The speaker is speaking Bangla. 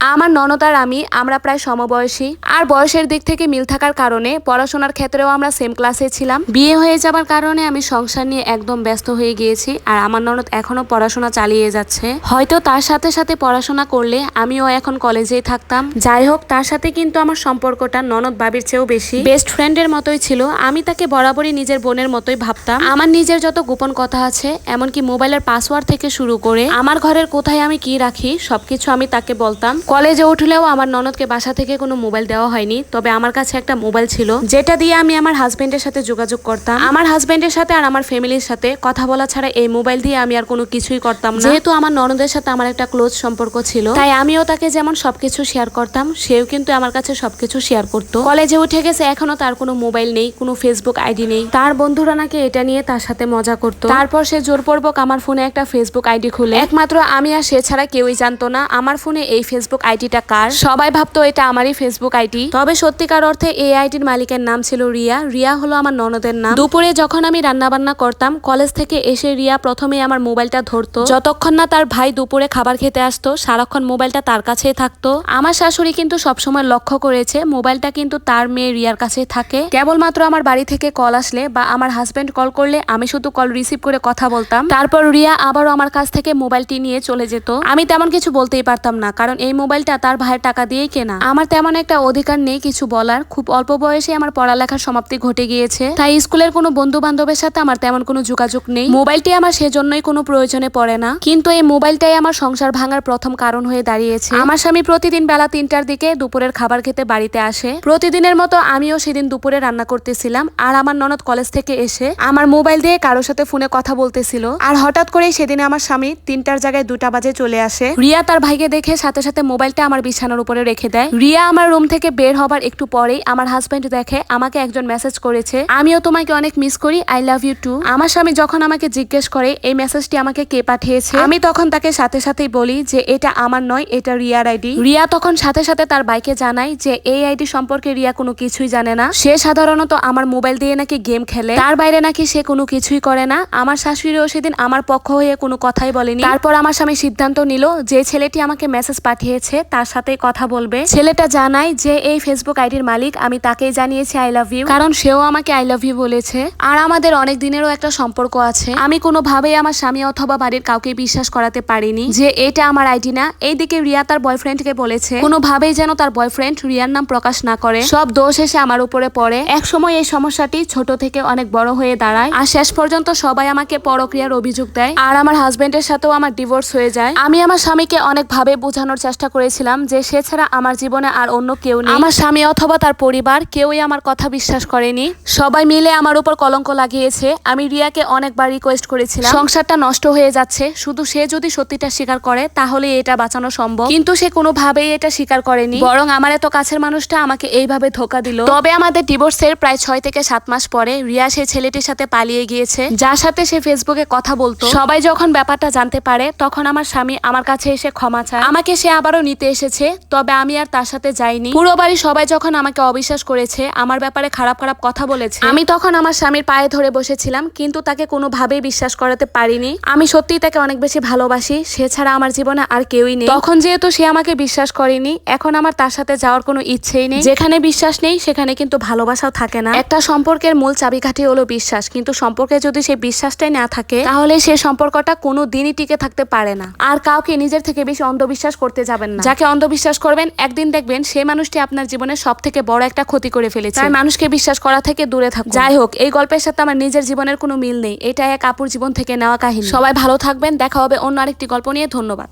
আমার ননদ আর আমি, আমরা প্রায় সমবয়সী। আর বয়সের দিক থেকে মিল থাকার কারণে পড়াশোনার ক্ষেত্রেও আমরা সেম ক্লাসে ছিলাম। বিয়ে হয়ে যাবার কারণে আমি সংসার নিয়ে একদম ব্যস্ত হয়ে গিয়েছি, আর আমার ননদ এখনও পড়াশোনা চালিয়ে যাচ্ছে। হয়তো তার সাথে সাথে পড়াশোনা করলে আমিও এখন কলেজেই থাকতাম। যাই হোক, তার সাথে কিন্তু আমার সম্পর্কটা ননদ বাবির চেয়েও বেশি। বেস্ট ফ্রেন্ডের মতোই ছিল, আমি তাকে বরাবরই নিজের বোনের মতোই ভাবতাম। আমার নিজের যত গোপন কথা আছে, এমনকি মোবাইলের পাসওয়ার্ড থেকে শুরু করে, আমার ঘরের কোথায় আমি কি রাখি, সবকিছু আমি তাকে বলতাম। কলেজে উঠলেও আমার ননদকে বাসা থেকে কোনো মোবাইল দেওয়া হয়নি, তবে আমার কাছে একটা মোবাইল ছিল। যেটা দিয়ে আমি আমার হাজবেন্ডের সাথে যোগাযোগ করতাম। আমার হাজবেন্ডের সাথে আর আমার ফ্যামিলির সাথে কথা বলা ছাড়া এই মোবাইল দিয়ে আমি আর কোনো কিছুই করতাম না। যেহেতু আমার ননদের সাথে আমার একটা ক্লোজ সম্পর্ক ছিল, তাই আমিও তাকে যেমন সবকিছু শেয়ার করতাম, সেও কিন্তু আমার কাছে সবকিছু শেয়ার করতো। কলেজে উঠে গেছে, এখনও তার কোনো মোবাইল নেই, কোনো ফেসবুক আইডি নেই। তার বন্ধুরা নাকি এটা নিয়ে তার সাথে মজা করতো। তারপর সে জোরপূর্বক আমার ফোনে একটা ফেসবুক আইডি খুলে। একমাত্র আমি আর সে ছাড়া কেউই জানতো না, আমার ফোনে এই ফেসবুক আইডিটা কার? সবাই ভাবতো এটা আমারই ফেসবুক আইডি তবে সত্যিকার অর্থে এই আইডির মালিকের নাম ছিল রিয়া। রিয়া হলো আমার ননদের নাম। দুপুরে যখন আমি রান্না বান্না করতাম, কলেজ থেকে এসে রিয়া প্রথমে আমার মোবাইলটা ধরতো। যতক্ষণ না তার ভাই দুপুরে খাবার খেতে আসতো, সারাক্ষণ মোবাইলটা তার কাছেই থাকতো। আমার শাশুড়ি কিন্তু সবসময় লক্ষ্য করেছে, মোবাইলটা কিন্তু তার মেয়ে রিয়ার কাছেই থাকে। কেবলমাত্র আমার বাড়ি থেকে কল আসলে বা আমার হাজবেন্ড কল করলে আমি শুধু কল রিসিভ করে কথা বলতাম। তারপর রিয়া আবারও আমার কাছ থেকে মোবাইলটি নিয়ে চলে যেত। আমি তেমন কিছু বলতেই পারতাম না, কারণ এই মোবাইলটা তার ভাইয়ের টাকা দিয়েই কেনা। আমার তেমন একটা অধিকার নেই কিছু বলার। খুব অল্প বয়সে আমার পড়ালেখার সমাপ্তি ঘটে গিয়েছে। তাই স্কুলের কোনো বন্ধু বান্ধবের সাথে আমার তেমন কোনো যোগাযোগ নেই। মোবাইলটি আমার সেজন্যই কোনো প্রয়োজনে পড়ে না। কিন্তু এই মোবাইলটাই আমার সংসার ভাঙার প্রথম কারণ হয়ে দাঁড়িয়েছে। আমার স্বামী প্রতিদিন বেলা তিনটার দিকে দুপুরের খাবার খেতে বাড়িতে আসে। প্রতিদিনের মতো আমিও সেদিন দুপুরে রান্না করতেছিলাম আর আমার ননদ কলেজ থেকে এসে আমার মোবাইল দিয়ে কারোর সাথে ফোনে কথা বলতেছিল। আর হঠাৎ করেই সেদিনে আমার স্বামী তিনটার জায়গায় দুটা বাজে চলে আসে। রিয়া তার ভাইকে দেখে সাথে সাথে মোবাইলটা আমার বিছানার উপরে রেখে দেয়। রিয়া আমার রুম থেকে বের হবার একটু পরেই আমার হাজব্যান্ড দেখে আমাকে একজন মেসেজ করেছে, আমিও তোমাকে অনেক মিস করি আই লাভ ইউ টু আমার স্বামী যখন আমাকে জিজ্ঞেস করে, এই মেসেজটি আমাকে কে পাঠিয়েছে? আমি তখন তাকে সাথে সাথেই বলি যে, এটা আমার নয়, এটা রিয়ার আইডি রিয়া তখন সাথে সাথে তার বাইকে জানায় যে, এই আইডি সম্পর্কে রিয়া কোনো কিছুই জানে না। সে সাধারণত আমার মোবাইল দিয়ে নাকি গেম খেলে। তার বাইরে নাকি সে কোনো কিছুই করে না। আমার শাশুড়িও সেদিন আমার পক্ষ হয়ে কোনো কথাই বলেনি। তারপর আমার স্বামী সিদ্ধান্ত নিল যে, ছেলেটি আমাকে মেসেজ পাঠিয়েছে। তার সাথে কথা বলবে। ছেলেটা জানায় যে, এই ফেসবুক আইডির মালিক, আমি তাকেই জানিয়েছি আই লাভ ইউ কারণ সেও আমাকে আই লাভ ইউ বলেছে। আর আমাদের অনেক দিনেরও একটা সম্পর্ক আছে। আমি কোনোভাবেই আমার স্বামী অথবা বাড়ির কাউকে বিশ্বাস করাতে পারিনি যে, এটা আমার আইডি না। এইদিকে রিয়া তার বয়ফ্রেন্ডকে বলেছে, কোনোভাবেই যেন তার বয়ফ্রেন্ড রিয়ার নাম প্রকাশ না করে। সব দোষ এসে আমার উপরে পড়ে। এক সময় এই সমস্যাটি ছোট থেকে অনেক বড় হয়ে দাঁড়ায়। আর শেষ পর্যন্ত সবাই আমাকে পরক্রিয়ার অভিযোগ দেয়। আর আমার হাজবেন্ডের সাথেও আমার ডিভোর্স হয়ে যায়। আমি আমার স্বামীকে অনেকভাবে বোঝানোর চেষ্টা করেছিলাম যে সে ছাড়া আমার জীবনে আর অন্য কেউ নেই। আমার স্বামী অথবা তার পরিবার কেউই আমার কথা বিশ্বাস করেনি। সবাই মিলে আমার উপর কলঙ্ক লাগিয়েছে। আমি রিয়াকে অনেকবার রিকোয়েস্ট করেছিলাম। সংসারটা নষ্ট হয়ে যাচ্ছে। শুধু সে যদি সত্যিটা স্বীকার করে, তাহলে এটা বাঁচানো সম্ভব। কিন্তু সে কোনোভাবেই এটা স্বীকার করেনি। বরং আমার এত কাছের মানুষটা আমাকে এইভাবে ধোকা দিল। তবে আমাদের ডিভোর্সের প্রায় ছয় থেকে সাত মাস পরে রিয়া সেই ছেলেটির সাথে পালিয়ে গিয়েছে। যার সাথে সে ফেসবুকে কথা বলতো। সবাই যখন ব্যাপারটা জানতে পারে, তখন আমার স্বামী আমার কাছে এসে ক্ষমা চায়। আমাকে সে আবারও নিতে এসেছে, তবে আমি আর তার সাথে যাইনি। পুরো বাড়ি সবাই যখন আমাকে অবিশ্বাস করেছে, আমার ব্যাপারে খারাপ খারাপ কথা বলেছে। আমি তখন আমার স্বামীর পায়ে ধরে বসেছিলাম, কিন্তু তাকে কোনোভাবেই বিশ্বাস করাতে পারিনি। আমি সত্যিই তাকে অনেক বেশি ভালোবাসি, সে ছাড়া আমার জীবনে আর কেউই নেই। তখন যেহেতু সে আমাকে বিশ্বাস করেনি, এখন আমার তার সাথে যাওয়ার কোনো ইচ্ছেই নেই। যেখানে বিশ্বাস নেই, সেখানে কিন্তু ভালোবাসাও থাকে না। একটা সম্পর্কের মূল চাবিকাঠি হলো বিশ্বাস, কিন্তু সম্পর্কে যদি সেই বিশ্বাসটাই না থাকে, তাহলে সে সম্পর্কটা কোনো দিনই টিকে থাকতে পারে না। আর কাউকে নিজের থেকে বেশি অন্ধবিশ্বাস করতে যাবেন না। যাকে অন্ধবিশ্বাস করবেন একদিন দেখবেন সেই মানুষটি আপনার জীবনে সব থেকে বড় একটা ক্ষতি করে ফেলেছে। তাই মানুষকে বিশ্বাস করা থেকে দূরে থাকুন। যাই হোক এই গল্পের সাথে আমার নিজের জীবনের কোনো মিল নেই। এটা এক আপুর জীবন থেকে নেওয়া কাহিনী। সবাই ভালো থাকবেন দেখা হবে অন্য আরেকটি গল্প নিয়ে। ধন্যবাদ।